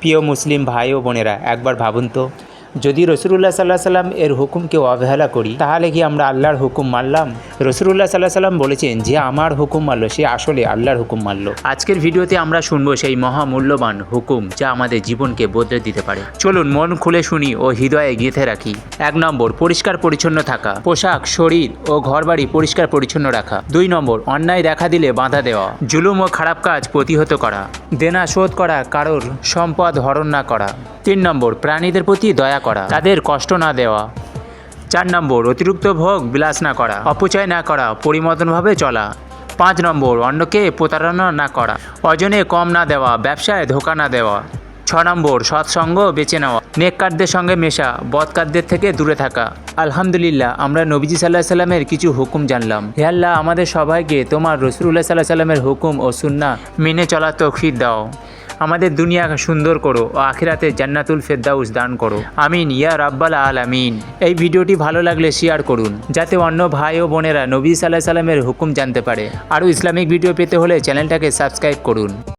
প্রিয় মুসলিম ভাই ও বোনেরা একবার ভাবুন তো যদি রসুল্লাহ সাল্লাহ সাল্লাম এর হুকুমকে অবহেলা করি, তাহলে কি আমরা আল্লাহর হুকুম মানলাম? রসুল্লাহ সাল্লাহ সাল্লাম বলেছেন যে, আমার হুকুম মানলো, সে আসলে আল্লাহর হুকুম মানলো। আজকের ভিডিওতে আমরা শুনব সেই মহামূল্যবান হুকুম যা আমাদের জীবনকে বদলে দিতে পারে। চলুন, মন খুলে শুনি ও হৃদয়ে গেঁথে রাখি। এক নম্বর, পরিষ্কার পরিচ্ছন্ন থাকা। পোশাক, শরীর ও ঘরবাড়ি পরিষ্কার পরিচ্ছন্ন রাখা। দুই নম্বর, অন্যায় দেখা দিলে বাধা দেওয়া। জুলুম ও খারাপ কাজ প্রতিহত করা। দেনা শোধ করা, কারোর সম্পদ হরণ না করা। তিন নম্বর, প্রাণীদের প্রতি দয়া করা। তাদের কষ্ট না দেওয়া। চার নম্বর, অতিরিক্ত ভোগ বিলাস না করা। অপচয় না করা পরিমতনভাবে চলা। পাঁচ নম্বর অন্যকে প্রতারণা না করা। অজনে কম না দেওয়া, ব্যবসায় ধোকা না দেওয়া। ছ নম্বর, সৎসঙ্গ বেছে নেওয়া। নেককারদের সঙ্গে মেশা, বদকারদের থেকে দূরে থাকা। আলহামদুলিল্লাহ, আমরা নবীজি সাল্লাহ সাল্লামের কিছু হুকুম জানলাম। হে আল্লাহ, আমাদের সবাইকে তোমার রসুল্লাহ সাল্লাহ সাল্লামের হুকুম ও সুন্না মেনে চলার তৌফিক দাও। আমাদের দুনিয়াকে সুন্দর করো, ও আখিরাতে জান্নাতুল ফেরদাউস দান করো। আমিন, ইয়া রাব্বাল আলামিন। এই ভিডিওটি ভালো লাগলে শেয়ার করুন, যাতে অন্য ভাই ও বোনেরা নবী সাল্লাহ সাল্লামের হুকুম জানতে পারে। আরও ইসলামিক ভিডিও পেতে হলে চ্যানেলটাকে সাবস্ক্রাইব করুন।